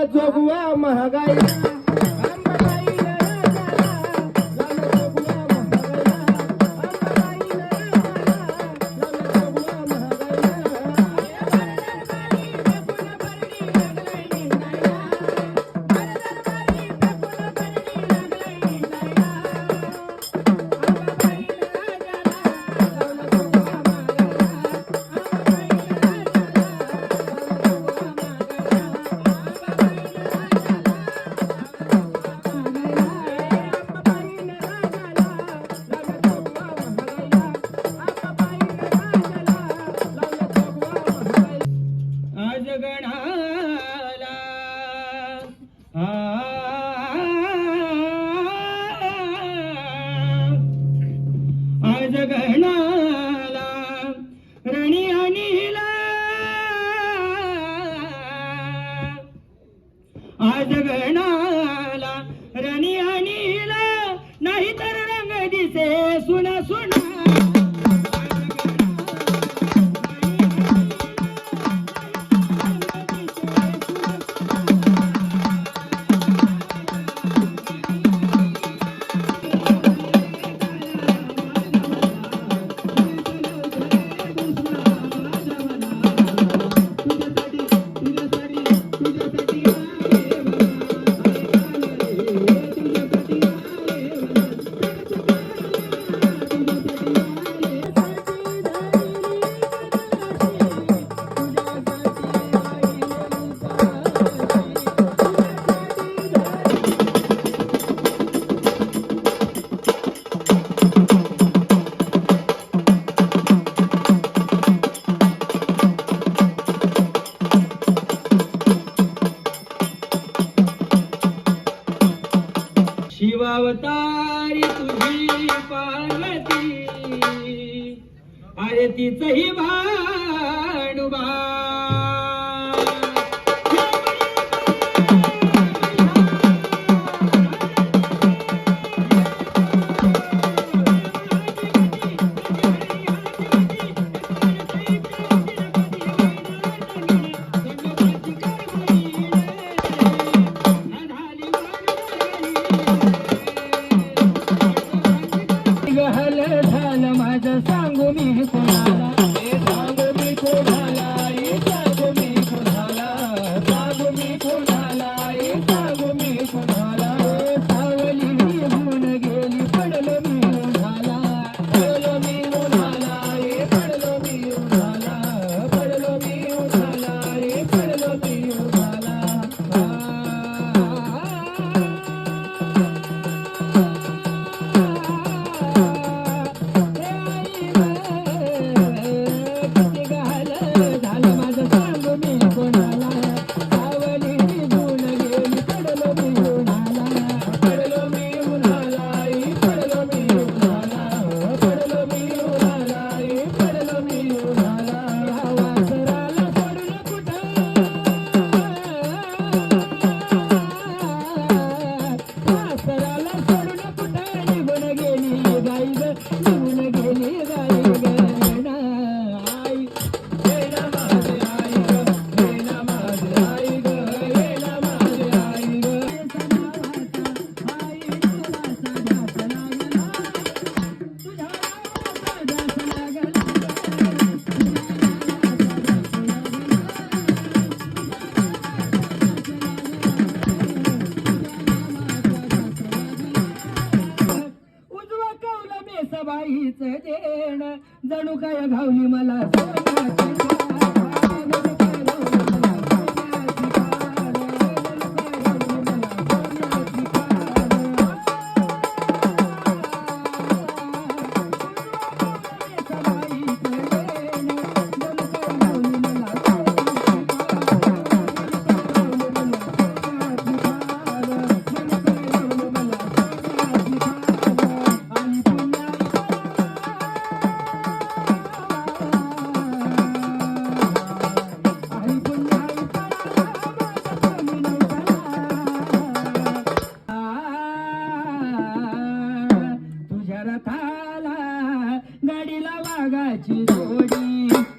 जोगवा महागाई. जगह न शिवावतारी तुझी पार्वती. आरतीचही भानुभा काहीच देण जणू काय घावली मला जगाची जोडी.